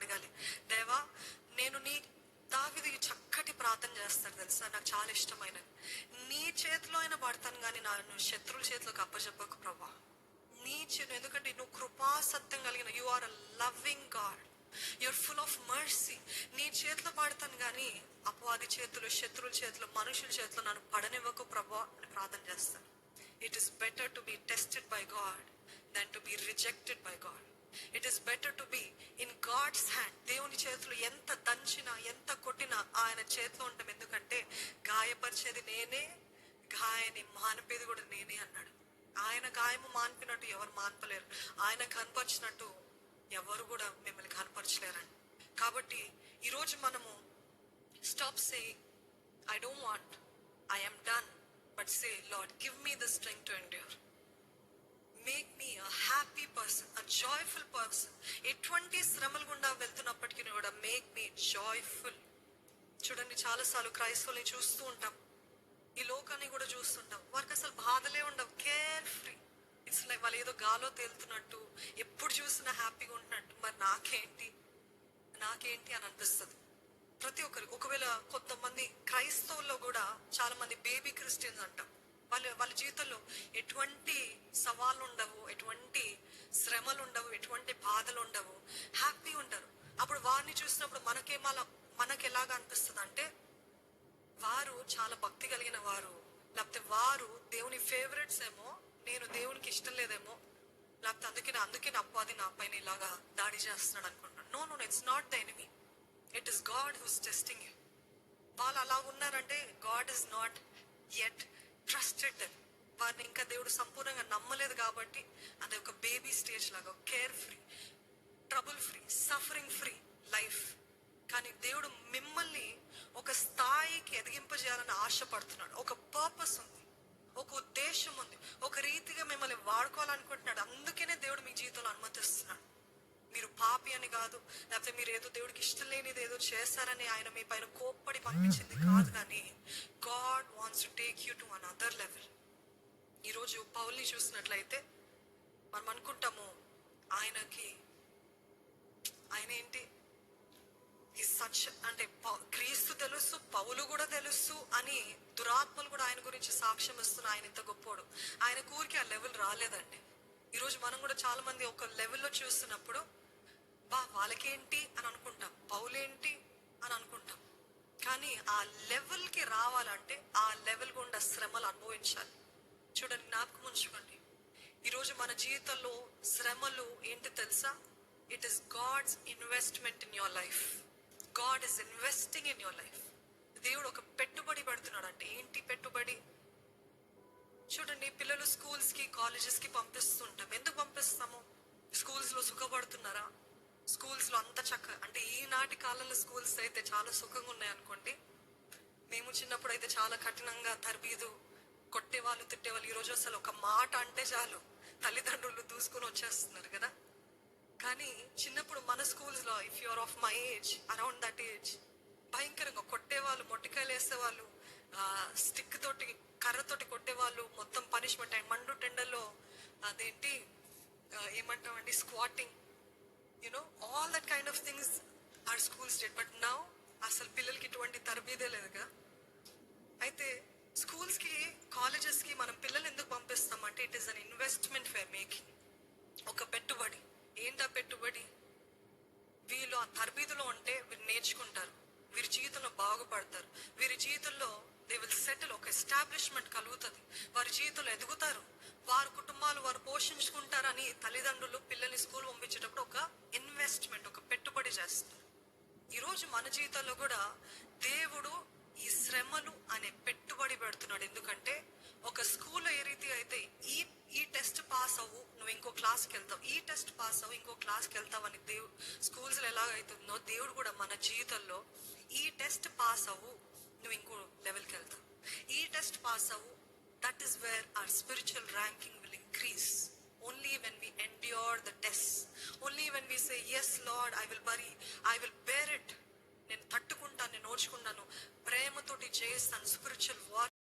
అడగాలి. దేవా నేను నీ దావిది చక్కటి ప్రార్థన చేస్తాడు తెలుసా? నాకు చాలా ఇష్టమైనది. నీ చేతిలో అయినా పడతాను కానీ నన్ను శత్రువుల చేతిలోకి అప్పచెప్పకు ప్రభా నీ చేను ఎందుకంటే నువ్వు కృపా సత్యం కలిగిన you are a loving God you are full of mercy నీ చేతిలో పడతాను కానీ అపవాది చేతులు శత్రువుల చేతిలో మనుషుల చేతిలో నన్ను పడనివ్వకు ప్రభా అని ప్రార్థన చేస్తాను. It is better to be tested by God than to be rejected by God it is better to be in God's hand దేవుని చేతులు ఎంత దంచినా ఎంత కొట్టినా ఆయన చేతిలో ఉండటం ఎందుకంటే గాయపరిచేది నేనే గాయని మానిపేది కూడా నేనే అన్నాడు. ఆయన గాయము మాన్పినట్టు ఎవరు మాన్పలేరు. ఆయన కనపరిచినట్టు ఎవరు కూడా మిమ్మల్ని కనపరచలేరండి. కాబట్టి ఈరోజు మనము stop say I don't want I done but say Lord give me the strength to endure make me a happy person a joyful person ఎటువంటి శ్రమలు గుండా వెళ్తున్నప్పటికీ కూడా మేక్ మీ జాయ్ఫుల్ చూడండి చాలాసార్లు క్రైస్తవుల్ని చూస్తూ ఉంటాం. ఈ లోకాన్ని కూడా చూస్తుంటాం. వారికి అసలు బాధలే ఉండవు. కేర్ ఫ్రీ ఇట్స్ లైక్ వాళ్ళు ఏదో గాలో తేలుతున్నట్టు ఎప్పుడు చూసినా హ్యాపీగా ఉంటున్నట్టు. మరి నాకేంటి? నాకేంటి అని అనిపిస్తుంది. ప్రతి ఒక్కరు ఒకవేళ కొంతమంది క్రైస్తవుల్లో కూడా చాలా మంది బేబీ క్రిస్టియన్స్ అంటాం. వాళ్ళ వాళ్ళ జీవితంలో ఎటువంటి సవాళ్ళు ఉండవు ఎటువంటి శ్రమలు ఉండవు ఎటువంటి బాధలు ఉండవు హ్యాపీ ఉంటారు. అప్పుడు వారిని చూసినప్పుడు మనకేమలా మనకి ఎలాగా అనిపిస్తుంది అంటే వారు చాలా భక్తి కలిగిన వారు. లేకపోతే వారు దేవుని ఫేవరెట్స్ ఏమో నేను దేవునికి ఇష్టం లేదేమో లేకపోతే అందుకే అందుకే నా అప్పాది నా పైన ఇలాగా దాడి చేస్తున్నాడు అనుకుంటున్నాను. No no it's not the enemy it is God who's testing you వాళ్ళు అలా ఉన్నారంటే God is not yet trusted వారిని ఇంకా దేవుడు సంపూర్ణంగా నమ్మలేదు కాబట్టి అది ఒక బేబీ స్టేజ్ లాగా care free trouble free suffering free life కానీ దేవుడు మిమ్మల్ని ఒక స్థాయికి ఎదిగింపజేయాలని ఆశపడుతున్నాడు. ఒక పర్పస్ ఉంది. ఒక ఉద్దేశం ఉంది. ఒక రీతిగా మిమ్మల్ని వాడుకోవాలనుకుంటున్నాడు. అందుకనే దేవుడు మీ జీవితంలో అనుమతిస్తున్నాడు. మీరు అని కాదు. లేకపోతే మీరు ఏదో దేవుడికి ఇష్టం లేనిది ఏదో చేస్తారని ఆయన మీ పైన కోప్పడి పంపించింది కాదు కానీ God wants to take you to another level ఈరోజు పౌల్ని చూసినట్లయితే మనం అనుకుంటాము ఆయనకి ఆయన ఏంటి? ఈ సచ్ అంటే క్రీస్తు తెలుసు పౌలు కూడా తెలుసు అని దురాత్మలు కూడా ఆయన గురించి సాక్ష్యం ఇస్తున్న ఆయన ఇంత గొప్పోడు. ఆయన కూరికి ఆ లెవెల్ రాలేదండి. ఈరోజు మనం కూడా చాలా మంది ఒక లెవెల్లో చూస్తున్నప్పుడు బా వాళ్ళకేంటి అని అనుకుంటాం. పౌలేంటి అని అనుకుంటాం. కానీ ఆ లెవెల్కి రావాలంటే ఆ లెవెల్ గుండా శ్రమలు అనుభవించాలి. చూడండి జ్ఞాపకం ఉంచుకోండి. ఈరోజు మన జీవితంలో శ్రమలు ఏంటి తెలుసా? It is God's investment in your life God is investing in your life దేవుడు ఒక పెట్టుబడి పెడుతున్నాడు అంటే ఏంటి పెట్టుబడి? చూడండి పిల్లలు స్కూల్స్కి కాలేజెస్కి పంపిస్తుంటాం. ఎందుకు పంపిస్తాము? స్కూల్స్లో సుఖపడుతున్నారా? స్కూల్స్లో అంత చక్క అంటే ఈనాటి కాలంలో స్కూల్స్ అయితే చాలా సుఖంగా ఉన్నాయి అనుకోండి. మేము చిన్నప్పుడు అయితే చాలా కఠినంగా తరబీదు కొట్టేవాళ్ళు తిట్టేవాళ్ళు. ఈ రోజు అసలు ఒక మాట అంటే చాలు. తల్లిదండ్రులు దూసుకొని వచ్చేస్తున్నారు కదా. కానీ చిన్నప్పుడు మన స్కూల్స్లో if you're of my age around that age భయంకరంగా కొట్టేవాళ్ళు మొట్టికాయలు వేసేవాళ్ళు స్టిక్ తోటి కర్రతోటి కొట్టేవాళ్ళు మొత్తం పనిష్మెంట్ అండ్ మండు టెండర్లో అదేంటి ఏమంటామండి squatting you know all that kind of things our schools did but now అసలు పిల్లలకి ఇటువంటి తరబీదే లేదుగా. అయితే స్కూల్స్కి కాలేజెస్కి మనం పిల్లలు ఎందుకు పంపిస్తాం అంటే it is an investment for making ఒక పెట్టుబడి. ఏంటా పెట్టుబడి? వీళ్ళు ఆ తరబీదులో ఉంటే వీరు నేర్చుకుంటారు. వీరి జీవితంలో బాగుపడతారు. వీరి జీవితంలో దే విల్ సెటిల్ ఒక ఎస్టాబ్లిష్మెంట్ కలుగుతుంది. వారి జీవితంలో ఎదుగుతారు. వారి కుటుంబాలు వారు పోషించుకుంటారని తల్లిదండ్రులు పిల్లల్ని స్కూల్ పంపించేటప్పుడు ఒక ఇన్వెస్ట్మెంట్ ఒక పెట్టుబడి చేస్తారు. ఈరోజు మన జీవితంలో కూడా దేవుడు ఈ శ్రమలు అనే పెట్టుబడి పెడుతున్నాడు. ఎందుకంటే ఒక స్కూల్లో ఏ రీతి అయితే ఈ ఈ టెస్ట్ పాస్ అవ్వు నువ్వు ఇంకో క్లాస్కి వెళ్తావు. ఈ టెస్ట్ పాస్ అవ్వు ఇంకో క్లాస్కి వెళ్తావు అని దేవుడు స్కూల్స్లో ఎలాగైతుందో దేవుడు కూడా మన జీవితంలో ఈ టెస్ట్ పాస్ అవ్వు నువ్వు ఇంకో లెవెల్కి వెళ్తావు. ఈ టెస్ట్ పాస్ అవ్వు that is where our spiritual ranking will increase only when we endure the test only when we say yes Lord I will bury I will bear it నేను తట్టుకుంటాను నేను ఓర్చుకుంటాను ప్రేమతోటి చేస్తాను స్పిరిచువల్ వార్